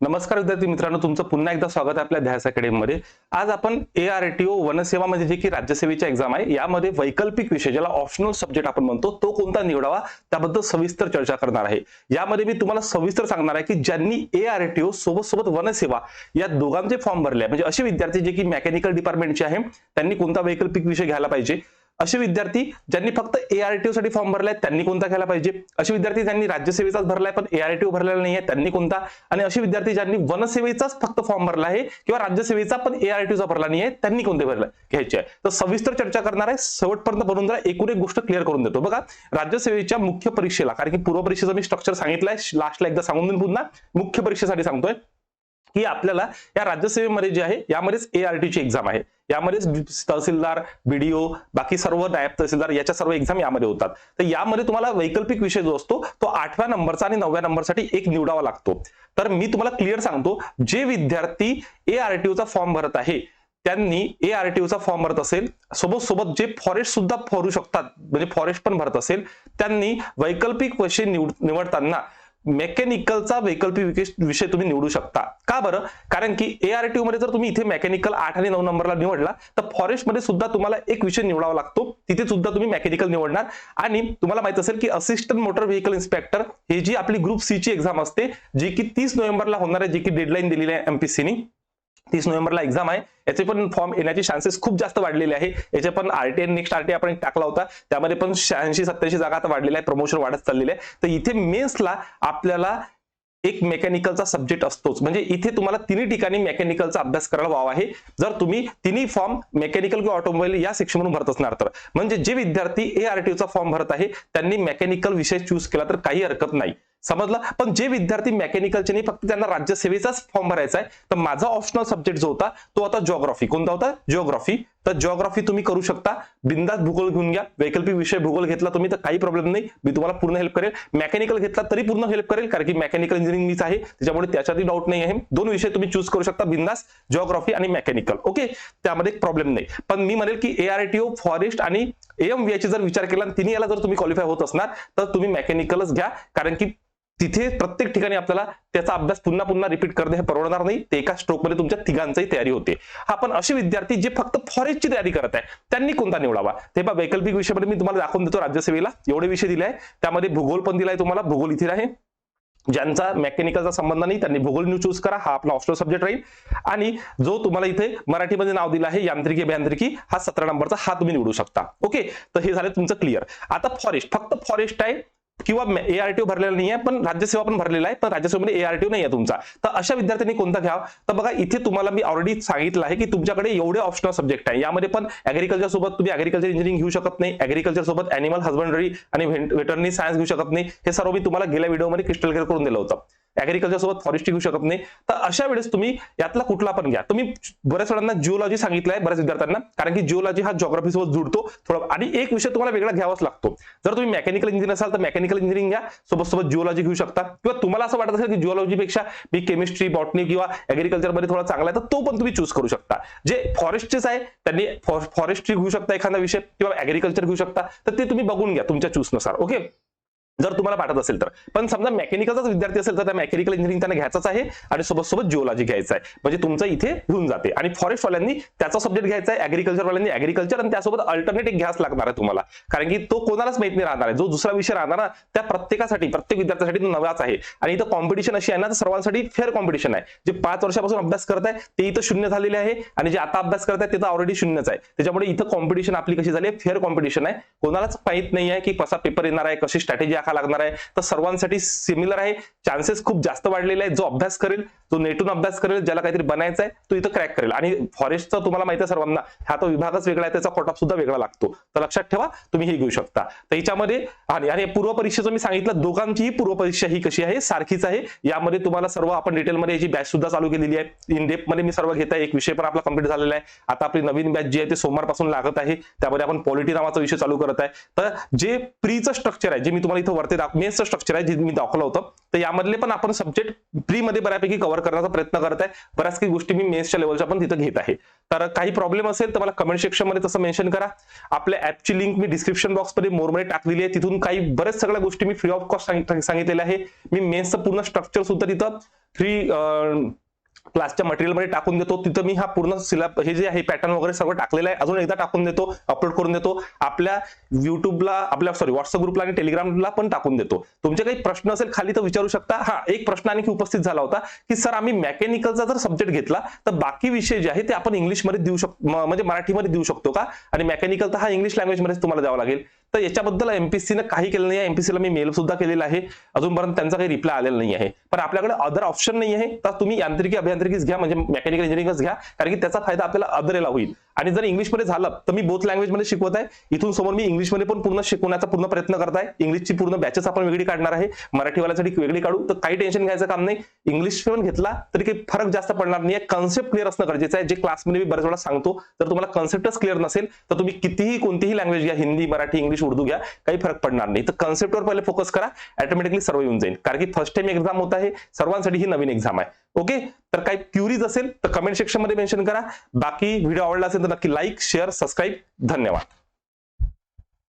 नमस्कार विद्यार्थी मित्रांनो तुमचं पुन्हा एकदा स्वागत आहे आपल्या ध्यास अकॅडमीमध्ये. आज आपण ए आर टी ओ वनसेवा म्हणजे जे की राज्यसेवेची एक्झाम आहे. यामध्ये वैकल्पिक विषय ज्याला ऑप्शनल सब्जेक्ट आपण म्हणतो तो कोणता निवडावा? त्याबद्दल सविस्तर चर्चा करणार आहे. यामध्ये मी तुम्हाला सविस्तर सांगणार आहे की ज्यांनी ए आर टी ओ सोबत सोबत वनसेवा या दोघांचे फॉर्म भरले म्हणजे असे विद्यार्थी जे की मेकॅनिकल डिपार्टमेंटचे आहे त्यांनी कोणता वैकल्पिक विषय घ्यायला पाहिजे? असे विद्यार्थी ज्यांनी फक्त एआरटीओ साठी फॉर्म भरलाय त्यांनी कोणता घ्यायला पाहिजे? असे विद्यार्थी ज्यांनी राज्यसेवेचाच भरलाय पण एआरटीओ भरलेला नाहीये त्यांनी कोणता? आणि असे विद्यार्थी ज्यांनी वनसेवेचाच फक्त फॉर्म भरला आहे किंवा राज्यसेवेचा पण एआरटीओचा भरला नाहीये त्यांनी कोणते भरला? घ्यायचे आहे. तर सविस्तर चर्चा करणार आहे. शेवटपर्यंत बनवून जरा एकूण एक गोष्ट क्लिअर करून देतो. बघा राज्यसेवेच्या मुख्य परीक्षेला कारण की पूर्व परीक्षेचं मी स्ट्रक्चर सांगितलंय लास्टला एकदा सांगून देईन पुन्हा. मुख्य परीक्षेसाठी सांगतोय की आपल्याला या राज्यसेवेमध्ये जे आहे यामध्येच एआरटी ची एक्झाम आहे. यामध्येच तहसीलदार बीडीओ बाकी सर्व नायब तहसीलदार याच्या सर्व एक्झाम यामध्ये होतात. तर यामध्ये तुम्हाला वैकल्पिक विषय जो असतो तो आठव्या नंबरचा आणि नवव्या नंबरसाठी एक निवडावा लागतो. तर मी तुम्हाला क्लिअर सांगतो जे विद्यार्थी एआरटीओचा फॉर्म भरत आहे त्यांनी एआरटीओचा फॉर्म भरत असेल सोबत सोबत जे फॉरेस्ट सुद्धा भरू शकतात म्हणजे फॉरेस्ट पण भरत असेल त्यांनी वैकल्पिक विषय निवडताना मेकॅनिकलचा वैकल्पिक विषय तुम्ही निवडू शकता. का बरं? कारण की एआरटीओ मध्ये जर तुम्ही इथे मेकॅनिकल आठ आणि नऊ नंबरला निवडला तर फॉरेस्टमध्ये सुद्धा तुम्हाला एक विषय निवडावा लागतो. तिथे सुद्धा तुम्ही मेकॅनिकल निवडणार. आणि तुम्हाला माहीत असेल की असिस्टंट मोटर व्हेकल इन्स्पेक्टर ही जी आपली ग्रुप सी ची एक्झाम असते जी की तीस नोव्हेंबरला होणार आहे जी की डेडलाईन दिलेली आहे एमपीसीनी तीस नोव्हेंबरला एक्झाम आहे. याचे पण फॉर्म येण्याचे चान्सेस खूप जास्त वाढलेले आहे. याचे पण आरटीएन नेक्स्ट आरटीए आपण टाकला होता. त्यामध्ये पण शहाऐंशी सत्याऐंशी जागा आता वाढलेल्या आहे प्रमोशन वाढत चाललेले आहे. तर इथे मेन्सला आपल्याला एक मेकॅनिकलचा सब्जेक्ट असतोच. म्हणजे इथे तुम्हाला तिन्ही ठिकाणी मेकॅनिकलचा अभ्यास करायला वाव आहे. जर तुम्ही तिन्ही फॉर्म मेकॅनिकल किंवा ऑटोमोबाईल या सेक्शन म्हणून भरत असणार तर. म्हणजे जे विद्यार्थी ए आर चा फॉर्म भरत आहे त्यांनी मेकॅनिकल विषय चूज केला तर काही हरकत नाही. समजलं? पण जे विद्यार्थी मेकॅनिकलचे नाही फक्त त्यांना राज्यसेवेचाच फॉर्म भरायचा आहे. तर माझा ऑप्शनल सब्जेक्ट जो होता तो होता जिओग्राफी कोणता होता? जिओग्राफी तर जॉग्राफी तुम्ही करू शकता. बिंदास भूगोल घेऊन घ्या. वैकल्पिक विषय भूगोल घेतला तुम्ही तर काही प्रॉब्लेम नाही. मी तुम्हाला पूर्ण हेल्प करेल. मेकॅनिकल घेतला तरी पूर्ण हेल्प करेल कारण की मेकॅनिकल इंजिनिअरिंग मीच आहे. त्याच्यामुळे त्याच्यातही डाऊट नाही आहे. दोन विषय तुम्ही चूज करू शकता. बिंदास जॉग्राफी आणि मेकॅनिकल ओके त्यामध्ये प्रॉब्लेम नाही. पण मी म्हणेल की एआरटीओ फॉरेस्ट आणि एम ची जर विचार केला तिन्ही याला जर तुम्ही क्वालिफाय होत असणार तर तुम्ही मेकॅनिकलच घ्या. कारण की तिथे प्रत्येक ठिकाणी आपल्याला त्याचा अभ्यास पुन्हा पुन्हा रिपीट करणे हे परवडणार नाही. ते एका स्ट्रोकमध्ये तुमच्या तिघांचाही तयारी होते. हा पण असे विद्यार्थी जे फक्त फॉरेस्टची तयारी करत आहे त्यांनी कोणता निवडावा? ते पहा वैकल्पिक विषयामध्ये मी तुम्हाला दाखवून देतो राज्यसेवेला. एवढे विषय दिले आहे त्यामध्ये भूगोल पण दिलाय तुम्हाला. भूगोल इथे आहे. ज्यांचा मेकॅनिकलचा संबंध नाही त्यांनी भूगोल न्यू चूज करा. हा आपला ऑप्शनल सब्जेक्ट राहील. आणि जो तुम्हाला इथे मराठीमध्ये नाव दिलं आहे यांत्रिकी अभियांत्रिकी हा सतरा नंबरचा हा तुम्ही निवडू शकता. ओके तर हे झालं तुमचं क्लिअर आता फॉरेस्ट फक्त फॉरेस्ट आहे. किंवा एआरटीओ भरलेला नाही आहे पण राज्यसेवा पण भरलेला आहे पण राज्यसेवेमध्ये एआरटीओ नाही आहे तुमचा. तर अशा विद्यार्थ्यांनी कोणता घ्यावा? तर बघा इथे तुम्हाला मी ऑलरेडी सांगितलं आहे की तुमच्याकडे एवढे ऑप्शनल सब्जेक्ट आहे. यामध्ये पण ऍग्रिकल्चर सोबत तुम्ही ऍग्रिकल्चर इंजिनिअरिंग घेऊ शकत नाही ऍग्रिकल्चर सोबत अॅनिमल हजबंडरी आणि व्हेटरनरी सायन्स घेऊ शकत नाही. हे सर्व मी तुम्हाला गेल्या व्हिडिओमध्ये क्रिस्टल क्लिअर करून दिलं होतं. ऍग्रिकल्चर सोबत फॉरेस्ट्री घेऊ शकत नाही. तर अशा वेळेस तुम्ही यातला कुठला पण घ्या. तुम्ही बऱ्याच वेळांना जिओलॉजी सांगितलंय बऱ्याच विद्यार्थ्यांना. कारण की जिओलॉजी हा जॉग्राफी सोबत जुडतो. थोडं आणि एक विषय तुम्हाला वेगळा घ्यावाच लागतो. जर तुम्ही मेकॅनिकल इंजिनियर असाल तर मेकॅनिकल इंजिनिअरिंग घ्या. सोबत सोबत जिओलॉजी घेऊ शकता. किंवा तुम्हाला असं वाटत असेल की जिओलॉजीपेक्षा मी केमिस्ट्री बॉटनी किंवा ऍग्रिकल्चरमध्ये थोडा चांगला आहे तर तो पण तुम्ही चूज करू शकता. जे फॉरेस्टचेच आहे त्यांनी फॉरेस्ट्री घेऊ शकता एखादा विषय. किंवा ऍग्रिकल्चर घेऊ शकता. तर ते तुम्ही बघून घ्या तुमच्या चूजनुसार ओके जर तुम्हाला पाठत असेल तर. पण समजा मेकॅनिकलचाच विद्यार्थी असेल तर त्या मेकॅनिकल इंजिनिअरिंग त्यांना घ्यायचाच आहे आणि सोबत सोबत जिओलॉजी घ्यायचं आहे. म्हणजे तुमचं इथे होऊन जाते. आणि फॉरेस्ट वाल्यांनी त्याचा सब्जेक्ट घ्यायचा आहे ऍग्रिकल्चर वाल्यांनी ऍग्रिकल्चर आणि त्यासोबत अल्टरनेट एक घ्यास लागणार आहे तुम्हाला. कारण की तो कोणालाच माहीत नाही राहणार आहे. जो दुसरा विषय राहणार ना त्या प्रत्येकासाठी प्रत्येक विद्यार्थ्यासाठी तो नवाच आहे. आणि इथं कॉम्पिटिशन अशी आहे ना तर सर्वांसाठी फेअर कॉम्पिटिशन आहे. जे पाच वर्षापासून अभ्यास करत आहे ते इथं शून्य झालेले आहे आणि जे आता अभ्यास करत आहे ते तर ऑलरेडी शून्यच आहे. त्याच्यामुळे इथं कॉम्पिटिशन आपली कशी झाली आहे? फेअर कॉम्पिटिशन आहे. कोणालाच माहीत नाही आहे की कसा पेपर येणार आहे कशी स्ट्रॅटेजी शाखा लागणार आहे. तर सर्वांसाठी सिमिलर आहे. चान्सेस खूप जास्त वाढलेले आहेत. जो अभ्यास करेल जो नेटून अभ्यास करेल ज्याला काहीतरी बनायचं आहे तो इथं क्रॅक करेल. आणि फॉरेस्टचा तुम्हाला माहिती आहे सर्वांना हा तो विभागच वेगळा आहे त्याचा कॉटअप सुद्धा वेगळा लागतो. तर लक्षात ठेवा तुम्ही हे घेऊ शकता. तर याच्यामध्ये आणि आणि पूर्व परीक्षेचं मी सांगितलं दोघांचीही पूर्व परीक्षा ही कशी आहे सारखीच आहे. यामध्ये तुम्हाला सर्व आपण डिटेलमध्ये याची बॅच सुद्धा चालू केलेली आहे. इन डेपमध्ये मी सर्व घेत आहे. एक विषय पण आपला कंप्लीट झालेला आहे. आता आपली नवीन बॅच जी आहे ते सोमवारपासून लागत आहे. त्यामध्ये आपण पॉलिटी नावाचा विषय चालू करत आहे. तर जे प्रीचं स्ट्रक्चर आहे जे मी तुम्हाला इथं वरती मेन्सचं स्ट्रक्चर आहे जे मी दाखवलं होतं. तर यामधले पण आपण सब्जेक्ट फ्री मध्ये बऱ्यापैकी कव्हर करण्याचा प्रयत्न करत आहे. बऱ्याच काही गोष्टी मी मेन्सच्या लेवलच्या पण तिथं घेत आहे. तर काही प्रॉब्लेम असेल तर मला कमेंट सेक्शनमध्ये तसं मेन्शन करा. आपल्या ऍपची लिंक मी डिस्क्रिप्शन बॉक्समध्ये मोरमध्ये टाकलेली आहे. तिथून काही बऱ्याच सगळ्या गोष्टी मी फ्री ऑफ कॉस्ट सांगितलेल्या आहे. मी मेन्सचं पूर्ण स्ट्रक्चर सुद्धा तिथं फ्री क्लासच्या मटेरियलमध्ये टाकून देतो. तिथं मी हा पूर्ण सिलाब हे जे आहे पॅटर्न वगैरे सर्व टाकलेलं आहे. अजून एकदा टाकून देतो अपलोड करून देतो. आपल्या युट्यूबला आपल्या सॉरी व्हॉट्सअप ग्रुपला आणि टेलिग्रामला पण टाकून देतो. तुमचे काही प्रश्न असेल खाली तर विचारू शकता. हा एक प्रश्न आणखी उपस्थित झाला होता की सर आम्ही मेकॅनिकलचा जर सब्जेक्ट घेतला तर बाकी विषय जे आहे ते आपण इंग्लिशमध्ये देऊ शकतो म्हणजे मराठीमध्ये देऊ शकतो का? आणि मेकॅनिकल तर हा इंग्लिश लँग्वेजमध्ये तुम्हाला द्यावा लागेल. तर याच्याबद्दल एमपीसीनं काही केलं नाही एमपीसीला मी मेल सुद्धा केलेला आहे. अजूनपर्यंत त्यांचा काही रिप्लाय आलेला नाही आहे पण आपल्याकडे अदर ऑप्शन नाही आहे तर तुम्ही यांत्रिकी अभियांत्रिकीच घ्या. म्हणजे मेकॅनिकल इंजिनिअरिंगच घ्या. कारण की त्याचा फायदा आपल्याला अदरेला होईल. आणि जर इंग्लिशमध्ये झालं तर मी बोथ लँग्वेजमध्ये शिकवत आहे. इथून समोर मी इंग्लिशमध्ये पण पूर्ण शिकवण्याचा पूर्ण प्रयत्न करत आहे. इंग्लिशची पूर्ण बॅचेस आपण वेगळी काढणार आहे. मराठीवाल्यासाठी वेगळी काढू. तर काही टेन्शन घ्यायचं काम नाही. इंग्लिश पण घेतला तरी काही फरक जास्त पडणार नाही. कन्सेप्ट क्लिअर असणं गरजेचं आहे. जे क्लासमध्ये मी बऱ्याच वेळा सांगतो. जर तुम्हाला कन्सेप्टच क्लिअर नसेल तर तुम्ही कितीही कोणतीही लँग्वेज घ्या. हिंदी मराठी इंग्लिश उर्दू घ्या. काही फरक पडणार नाही. तर कन्सेप्टवर पहिले फोकस करा. ऑटोमॅटिकली सर्व येऊन जाईल. कारण की फर्स्ट टाइम एक्झाम होत आहे. सर्वांसाठी ही नवीन एक्झाम आहे. ओके तर काही क्युरीज असेल तर कमेंट सेक्शनमध्ये मेन्शन करा. बाकी व्हिडिओ आवडला असेल तर नक्की लाईक शेअर सबस्क्राईब धन्यवाद.